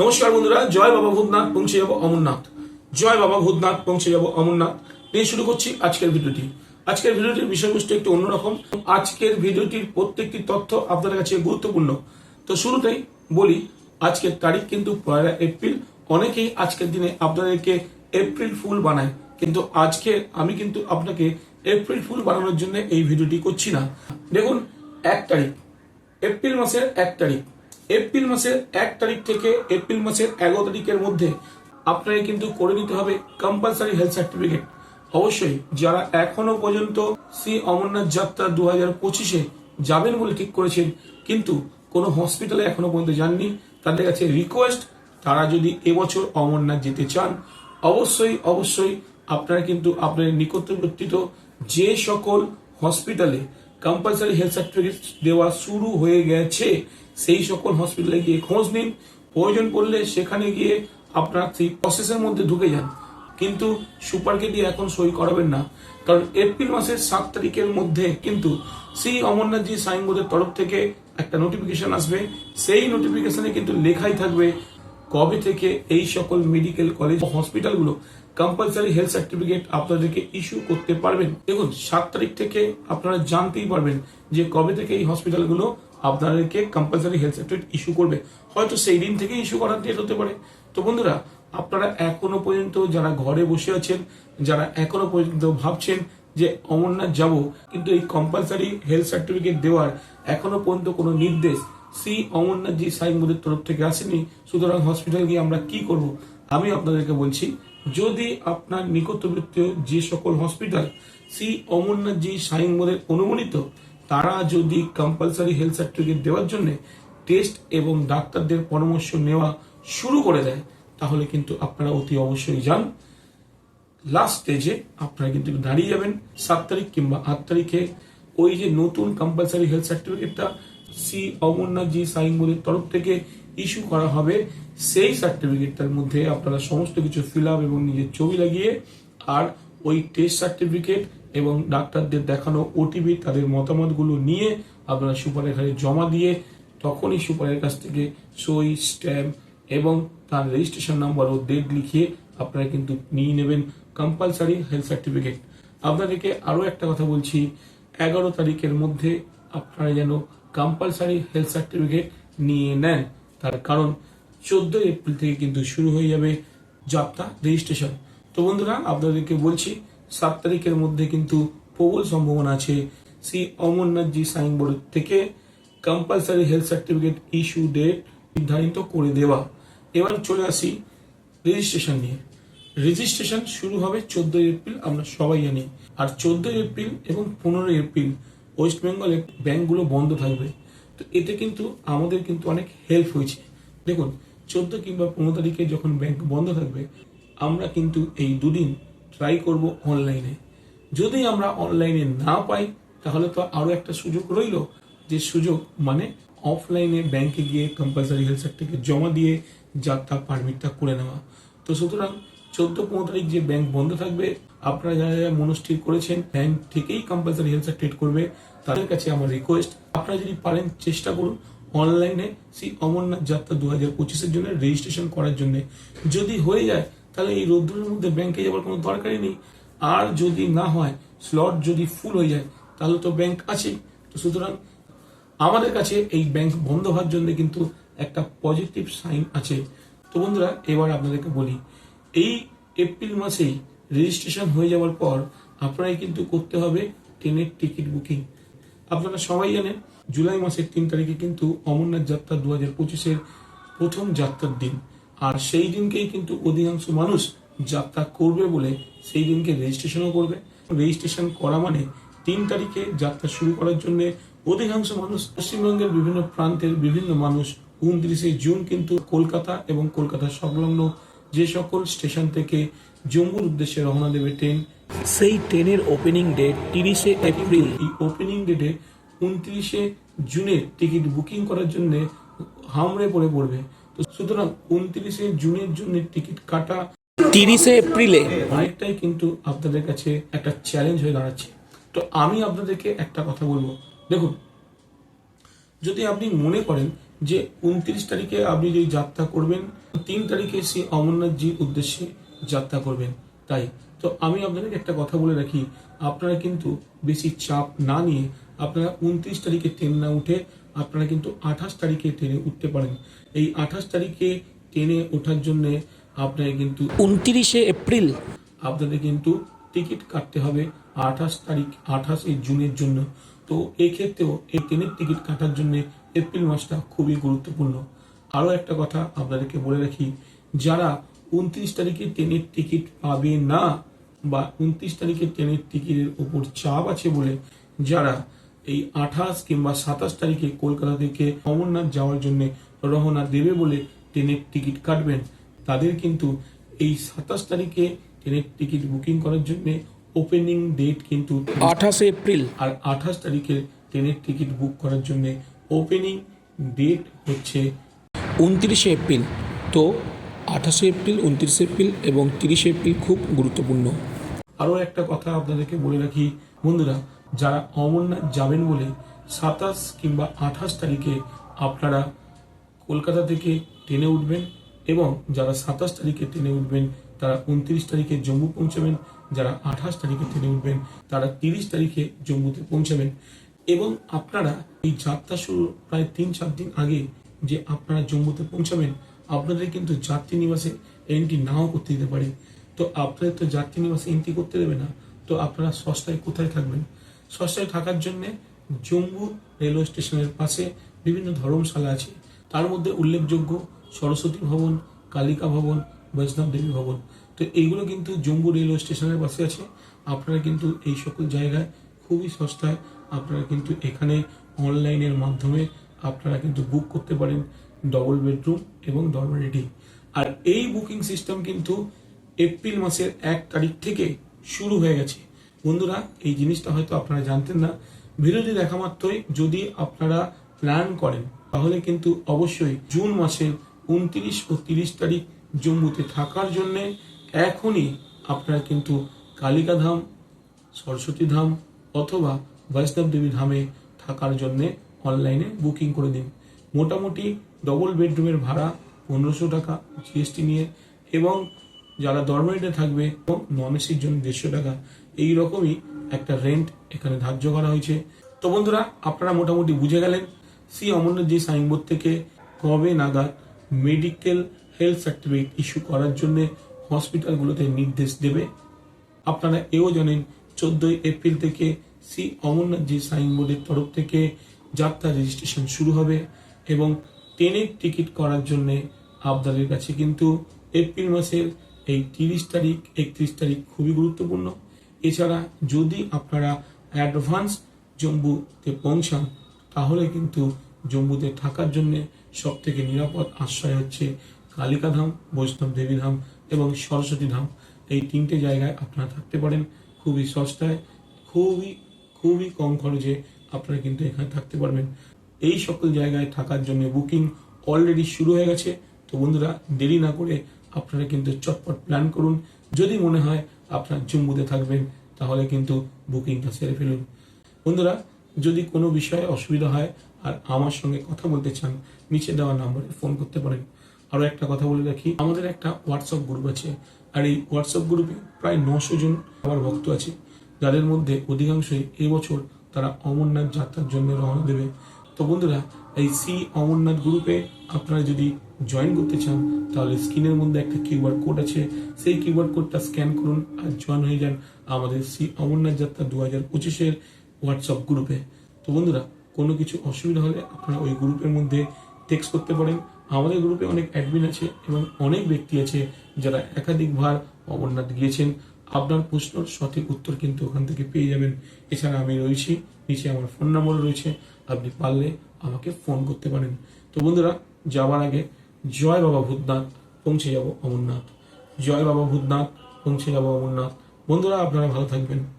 নমস্কার বন্ধুরা, জয় বাবা ভূতনাথ, পৌঁছে যাব অমরনাথ। জয় বাবা ভূতনাথ, পৌঁছে যাব অমরনাথ। নিয়ে শুরু করছি আজকের ভিডিওটি। আজকের ভিডিওটির বিষয়বস্তু একটু অন্যরকম। আজকের ভিডিওটির প্রত্যেকটি তথ্য আপনাদের কাছে গুরুত্বপূর্ণ। তো শুরুতেই বলি, আজকের তারিখ কিন্তু পয়লা এপ্রিল। অনেকেই আজকের দিনে আপনাদেরকে এপ্রিল ফুল বানায়। কিন্তু আজকে আমি কিন্তু আপনাকে এপ্রিল ফুল বানানোর জন্য এই ভিডিওটি করছি না। দেখুন, এক তারিখ। এপ্রিল মাসের এক তারিখ। এপ্রিল মাসের এক তারিখ থেকে এপ্রিল মাসের এগারো তারিখের মধ্যে আপনাকে কিন্তু করে নিতে হবে কম্পালসারি হেলথ সার্টিফিকেট অবশ্যই যারা এখনও পর্যন্ত শ্রী অমরনাথ যাত্রা দু হাজার পঁচিশে যাবেন বলে ঠিক করেছেন, কিন্তু কোনো হসপিটালে এখনও পর্যন্ত যাননি, তাদের কাছে রিকোয়েস্ট তারা যদি এবছর অমরনাথ যেতে চান, অবশ্যই অবশ্যই আপনারা কিন্তু আপনার নিকটবর্তীত যে সকল হসপিটালে কম্পালসারি হেলথ সার্টিফিকেট দেওয়া শুরু হয়ে গেছে। সেই সকল হসপিটালে গিয়ে খোঁজ নিন। প্রয়োজন পড়লে সেখানে গিয়ে আপনার সেই প্রসেসের মধ্যে ঢুকে যান। কিন্তু সুপারকে দিয়ে এখন সই করাবেন না। কারণ এপ্রিল মাসের সাত তারিখের মধ্যে কিন্তু শ্রী অমরনাথজি সাইনবোর্ডের তরফ থেকে একটা নোটিফিকেশন আসবে। সেই নোটিফিকেশনে কিন্তু লেখাই থাকবে কবে থেকে এই সকল মেডিকেল কলেজ হসপিটালগুলো কম্পালসারি হেলথ সার্টিফিকেট আপনাদেরকে ইস্যু করতে পারবেন? দেখুন, সাত তারিখ থেকে আপনারা জানতেই পারবেন যে কবে থেকে এই হসপিটালগুলো আপনাদেরকে কম্পালসারি হেলথ সার্টিফিকেট ইস্যু করবে। হয়তো সেই দিন থেকে ইস্যু করার ডেট হতে পারে। তো বন্ধুরা, আপনারা এখনও পর্যন্ত যারা ঘরে বসে আছেন, যারা এখনও পর্যন্ত ভাবছেন যে অমরনাথ যাব, কিন্তু এই কম্পালসারি হেলথ সার্টিফিকেট দেওয়ার এখনও পর্যন্ত কোনো নির্দেশ সি অমরনাথজি সাইনবোর্ডের তরফ থেকে আসেনি, সুতরাং হসপিটাল গিয়ে আমরা কি করব? আমি আপনাদেরকে বলছি, যদি আপনার নিকটবর্তী যে সকল হসপিটাল সি অমরনাথজি সাইনবোর্ডের অনুমোদিত, তারা যদি কম্পালসারি হেলথ সার্টিফিকেট দেওয়ার জন্য টেস্ট এবং ডাক্তারদের পরামর্শ নেওয়া শুরু করে দেয়, তাহলে কিন্তু আপনারা অতি অবশ্যই যান। লাস্ট স্টেজে আপনারা কিন্তু দাঁড়িয়ে যাবেন, সাত তারিখ কিংবা আট তারিখে। ওই যে নতুন কম্পালসারি হেলথ সার্টিফিকেটটা সি অমরনাথজি সাইনবোর্ডের তরফ থেকে ইস্যু করা হবে। সেই সার্টিফিকেটটার মধ্যে আপনারা সমস্ত কিছু ফিল আপ এবং নিজের ছবি লাগিয়ে আর ওই টেস্ট সার্টিফিকেট এবং ডাক্তারদের দেখানো ওটিপি তাদের মতামতগুলো নিয়ে আপনারা সুপারের কাছে জমা দিয়ে তখনই সুপারের কাছ থেকে সই, স্ট্যাম্প এবং তার রেজিস্ট্রেশন নাম্বার ও ডেট লিখিয়ে আপনারা কিন্তু নিয়ে নেবেন কম্পালসারি হেলথ সার্টিফিকেট আপনাদেরকে আরও একটা কথা বলছি, এগারো তারিখের মধ্যে আপনারা যেন কম্পালসারি হেলথ সার্টিফিকেট নিয়ে নেন। তার কারণ চোদ্দই এপ্রিল থেকে কিন্তু শুরু হয়ে যাবে যাত্রা রেজিস্ট্রেশন তো বন্ধুরা, আপনাদেরকে বলছি, সাত তারিখের মধ্যে কিন্তু প্রবল সম্ভাবনা আছে। শ্রী অমরনাথজি সাইনবোর্ড থেকে compulsory health certificate issue date নির্ধারিত করে দেওয়া। এবার চলে আসি রেজিস্ট্রেশন নিয়ে। রেজিস্ট্রেশন শুরু হবে চোদ্দই এপ্রিল, আমরা সবাই জানি। আর চোদ্দই এপ্রিল এবং পনেরোই এপ্রিল ওয়েস্ট বেঙ্গলে ব্যাংকগুলো বন্ধ থাকবে। তো এতে কিন্তু আমাদের কিন্তু অনেক হেল্প হয়েছে। দেখুন, চোদ্দ কিংবা পনেরো তারিখে যখন ব্যাংক বন্ধ থাকবে, আমরা কিন্তু এই দুদিন ট্রাই করব অনলাইনে যদি আমরা অনলাইনে না পাই, তাহলে তো আরও একটা সুযোগ রইল, যে সুযোগ মানে অফলাইনে ব্যাংকে গিয়ে কম্পালসারি হেলথ সার্টিফিকেট জমা দিয়ে যাত্রা পারমিটটা করে নেওয়া। তো সুতরাং চোদ্দ পনেরো তারিখ যে ব্যাংক বন্ধ থাকবে, আপনারা যারা যারা মনস্থির করেছেন ব্যাংক থেকেই কম্পালসারি হেলথ সার্টিফিকেট করবে, তাদের কাছে আমার রিকোয়েস্ট আপনারা যদি পারেন, চেষ্টা করুন অনলাইনে সেই অমরনাথ যাত্রা দু হাজার পঁচিশের জন্য রেজিস্ট্রেশন করার জন্য। যদি হয়ে যায়, তাহলে এই রোদ্রের মধ্যে ব্যাংকে যাওয়ার কোনো দরকারই নেই। আর যদি না হয় স্লট যদি ফুল হয়ে যায়, তাহলে তো ব্যাংক আছেই। তো সুতরাং আমাদের কাছে এই ব্যাংক বন্ধ হওয়ার জন্য কিন্তু একটা পজিটিভ সাইন আছে। তো বন্ধুরা, এবার আপনাদেরকে বলি এই এপ্রিল মাসেই রেজিস্ট্রেশন হয়ে যাওয়ার পর আপনারাই কিন্তু করতে হবে ট্রেনের টিকিট বুকিং। আপনারা সবাই জানেন, জুলাই মাসের তিন তারিখে কিন্তু অমরনাথ যাত্রা দু হাজার পঁচিশের প্রথম যাত্রার দিন। আর সেই দিনকেই কিন্তু অধিকাংশ মানুষ যাত্রা করবে বলে সেই দিনকে রেজিস্ট্রেশনও করবে। রেজিস্ট্রেশন করা মানে তিন তারিখে যাত্রা শুরু করার জন্য অধিকাংশ মানুষ পশ্চিমবঙ্গের বিভিন্ন প্রান্তের বিভিন্ন মানুষ উনত্রিশে জুন কিন্তু কলকাতা এবং কলকাতা সংলগ্ন যে সকল স্টেশন থেকে জম্মুর উদ্দেশ্যে রওনা দেবে ট্রেন সেই ট্রেনের ওপেনিং ডেট তিরিশে এপ্রিল। এই ওপেনিং ডেটে উনত্রিশে জুনের টিকিট বুকিং করার জন্য হামড়ে পড়ে পড়বে। তো সুতরাং উনত্রিশে জুনের জন্য টিকিট কাটা তিরিশে এপ্রিলে। অনেকটাই কিন্তু আপনাদের কাছে একটা চ্যালেঞ্জ হয়ে দাঁড়াচ্ছে। তো আমি আপনাদেরকে একটা কথা বলব। দেখুন যদি আপনি মনে করেন যে উনত্রিশ তারিখে আপনি যদি যাত্রা করবেন তিন তারিখে সেই অমরনাথজির উদ্দেশ্যে যাত্রা করবেন। তাই তো আমি আপনাদের একটা কথা বলে রাখি আপনারা কিন্তু বেশি চাপ না নিয়ে আপনারা উনত্রিশ তারিখে ট্রেন না উঠে আপনারা কিন্তু আঠাশ তারিখে ট্রেনে উঠতে পারেন। এই আঠাশ তারিখে ট্রেনে ওঠার জন্য আপনারা কিন্তু উনতিরিশে এপ্রিল। আপনাদের কিন্তু টিকিট কাটতে হবে আঠাশ তারিখ আঠাশে জুনের জন্য। তো এক্ষেত্রেও এই ট্রেনের টিকিট কাটার জন্য এপ্রিল মাসটা খুবই গুরুত্বপূর্ণ। আরও একটা কথা আপনাদেরকে বলে রাখি যারা উনত্রিশ তারিখে ট্রেনের টিকিট পাবে না বা উনত্রিশ তারিখে ট্রেনের টিকিটের উপর চাপ আছে বলে যারা এই আঠাশ কিংবা সাতাশ তারিখে কলকাতা থেকে অমরনাথ যাওয়ার জন্য রওনা দেবে বলে ট্রেনের টিকিট কাটবেন তাদের কিন্তু এই সাতাশ তারিখে ট্রেনের টিকিট বুকিং করার জন্য ওপেনিং ডেট কিন্তু আঠাশে এপ্রিল। আর আঠাশ তারিখে ট্রেনের টিকিট বুক করার জন্য ওপেনিং ডেট হচ্ছে উনত্রিশে এপ্রিল তো আঠাশে এপ্রিল, উনত্রিশে এপ্রিল এবং তিরিশে এপ্রিল খুব গুরুত্বপূর্ণ। আরও একটা কথা আপনাদেরকে বলে রাখি। বন্ধুরা, যারা অমরনাথ যাবেন বলে সাতাশ কিংবা আঠাশ তারিখে আপনারা কলকাতা থেকে ট্রেনে উঠবেন এবং যারা সাতাশ তারিখে ট্রেনে উঠবেন, তারা উনত্রিশ তারিখে জম্মু পৌঁছাবেন, যারা আঠাশ তারিখে ট্রেনে উঠবেন, তারা তিরিশ তারিখে জম্মুতে পৌঁছাবেন এবং আপনারা এই যাত্রা শুরু প্রায় তিন চার দিন আগে যে আপনারা জম্মুতে পৌঁছাবেন, আপনাদের কিন্তু যাত্রী নিবাসে এন্ট্রি নাও করতে দিতে পারে। তো আপনাদের তো যাত্রী নিবাসে এন্ট্রি করতে দেবে না। তো আপনারা সস্তায় কোথায় থাকবেন? সস্তায় থাকার জন্য জম্মু রেলওয়ে স্টেশনের পাশে বিভিন্ন ধর্মশালা আছে। তার মধ্যে উল্লেখযোগ্য সরস্বতী ভবন, কালিকা ভবন, বৈষ্ণব দেবী ভবন। তো এইগুলো কিন্তু জম্মু রেলওয়ে স্টেশনের পাশে আছে। আপনারা কিন্তু এই সকল জায়গায় খুবই সস্তায় আপনারা কিন্তু এখানে অনলাইনের মাধ্যমে আপনারা কিন্তু বুক করতে পারেন ডবল বেডরুম এবং ডরমেটরি আর এই বুকিং সিস্টেম কিন্তু এপ্রিল মাসের এক তারিখ থেকে শুরু হয়ে গেছে। বন্ধুরা, এই জিনিসটা হয়তো আপনারা জানতেন না। ভিডিওটি দেখা মাত্রই যদি আপনারা প্ল্যান করেন, তাহলে কিন্তু অবশ্যই জুন মাসের উনত্রিশ ও তিরিশ তারিখ জম্মুতে থাকার জন্য এখনই আপনারা কিন্তু কালিকাধাম, সরস্বতী ধাম অথবা বৈষ্ণব দেবী ধামে থাকার জন্য অনলাইনে বুকিং করে দিন। মোটামুটি ডবল বেডরুমের ভাড়া পনেরোশো টাকা জিএসটি নিয়ে এবং যারা ডরমেটে থাকবে নন এসির জন্য দেড়শো টাকা। এই রকমই একটা রেন্ট এখানে ধার্য করা হয়েছে। তো বন্ধুরা, আপনারা মোটামুটি বুঝে গেলেন সি অমরনাথ জি সাইনবোর্ড থেকে কবে নাগাদ মেডিকেল হেলথ সার্টিফিকেট ইস্যু করার জন্য হসপিটালগুলোতে নির্দেশ দেবে। আপনারা এও জানেন, চোদ্দই এপ্রিল থেকে সি অমরনাথ জি সাইনবোর্ডের তরফ থেকে যাত্রা রেজিস্ট্রেশন শুরু হবে এবং ট্রেনের টিকিট করার জন্য আবদারের কাছে কিন্তু এপ্রিল মাসের এই তিরিশ তারিখ, একত্রিশ তারিখ খুবই গুরুত্বপূর্ণ। এছাড়া যদি আপনারা অ্যাডভান্স জম্মুতে পৌঁছান, তাহলে কিন্তু জম্মুতে থাকার জন্য সব থেকে নিরাপদ আশ্রয় হচ্ছে কালিকাধাম, বৈষ্ণব দেবী ধাম এবং সরস্বতী ধাম। এই তিনটে জায়গায় আপনারা থাকতে পারেন। খুবই সস্তায়, খুবই খুবই কম খরচে আপনারা কিন্তু এখানে থাকতে পারবেন। এই সকল জায়গায় থাকার জন্য বুকিং অলরেডি শুরু হয়ে গেছে। তো বন্ধুরা, দেরি না করে আপনারা কিন্তু চটপট প্ল্যান করুন। যদি মনে হয় আপনার জম্মুতে থাকবেন, তাহলে কিন্তু বুকিংটা সেরে ফেলুন। বন্ধুরা, যদি কোনো বিষয়ে অসুবিধা হয় আর আমার সঙ্গে কথা বলতে চান, নিচে দেওয়া নাম্বারে ফোন করতে পারেন। আরও একটা কথা বলে রাখি, আমাদের একটা হোয়াটসঅ্যাপ গ্রুপ আছে। আর এই হোয়াটসঅ্যাপ গ্রুপে প্রায় নশো জন আমার ভক্ত আছে। যাদের মধ্যে অধিকাংশই এবছর তারা অমরনাথ যাত্রার জন্য রওনা দেবে। তো বন্ধুরা, এই সি অমরনাথ গ্রুপে আপনারা যদি জয়েন করতে চান, তাহলে স্ক্রিনের মধ্যে একটা কিউআর কোড আছে। সেই কিউআর কোডটা স্ক্যান করুন আর জয়েন হয়ে যান আমাদের সি অমরনাথ যাত্রা দু হাজার পঁচিশের হোয়াটসঅ্যাপ গ্রুপে। তো বন্ধুরা, কোনো কিছু অসুবিধা হলে আপনারা ওই গ্রুপের মধ্যে টেক্সট করতে পারেন। আমাদের গ্রুপে অনেক অ্যাডমিন আছে এবং অনেক ব্যক্তি আছে যারা একাধিকবার অমরনাথ গিয়েছেন। আপনার প্রশ্নর সঠিক উত্তর কিন্তু ওখান থেকে পেয়ে যাবেন। এছাড়া আমি রয়েছি, নিচে আমার ফোন নম্বর রয়েছে, আপনি পারলে আমাকে ফোন করতে পারেন। তো বন্ধুরা, যাওয়ার আগে জয় বাবা ভূতনাথ, পৌঁছে যাব অমরনাথ। জয় বাবা ভূতনাথ, পৌঁছে যাব অমরনাথ। বন্ধুরা, আপনারা ভালো থাকবেন।